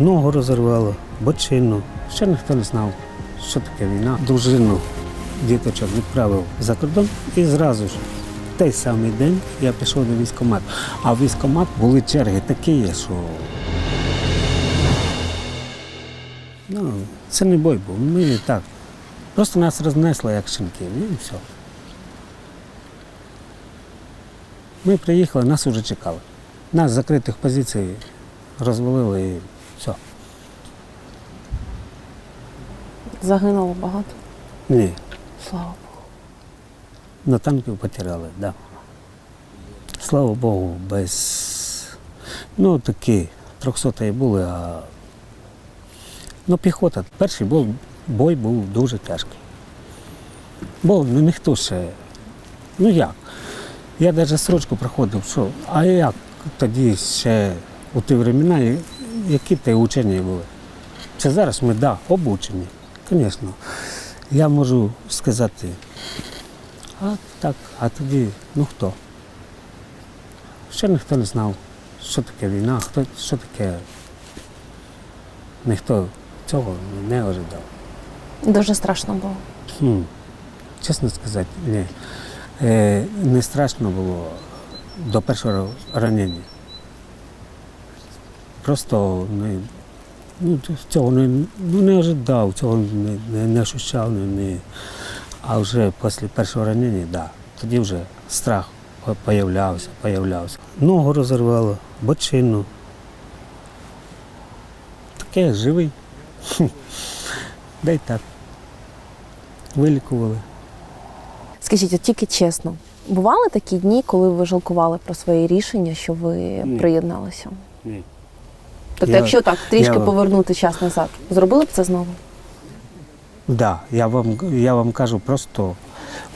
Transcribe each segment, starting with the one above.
Ногу розірвало, бочину. Ще ніхто не знав, що таке війна. Дружину діточок відправив за кордон і зразу ж. в Той самий день я пішов до військкомату. А в військкомат були черги такі, що ну, це не бой був. Ми так. Просто нас рознесло як щенків, і все. Ми приїхали, нас вже чекали. Нас з закритих позицій розвалили і все. Загинуло багато. Ні, Слава Богу. на танків потеряли, так. Да. Слава Богу, без. Ну, такі, трьохсоті були, а. Ну, піхота. Перший був, бой був дуже тяжкий. Бо ну, ніхто ще. Ну як? Я навіть срочку проходив, що, а як тоді ще у ті времена, які ти учені були? Це зараз ми, да, обучені, звісно. Я можу сказати, а так, а тоді, ну хто? Ще ніхто не знав, що таке війна, хто, що таке. Ніхто цього не ожидав. Дуже страшно було. Хм. Чесно сказати, ні. Е, не страшно було до першого ранення. Просто не, ну, цього не, ну, не ожидав, цього не, не, не ощущав, не, не. а вже після першого ранення, да, тоді вже страх по- появлявся, появлявся. Ногу розірвало, бочину. Таке живий. Да й так. Вилікували. Скажіть, от тільки чесно, бували такі дні, коли ви жалкували про своє рішення, що ви Ні. приєдналися? Ні. Тобто, Я- якщо так трішки я- повернути час назад, зробили б це знову? Да, я вам, я вам кажу просто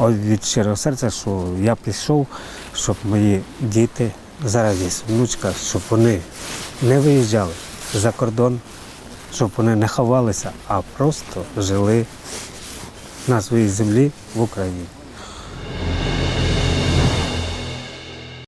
від щирого серця, що я пішов, щоб мої діти, зараз є внучка, щоб вони не виїжджали за кордон, щоб вони не ховалися, а просто жили на своїй землі в Україні.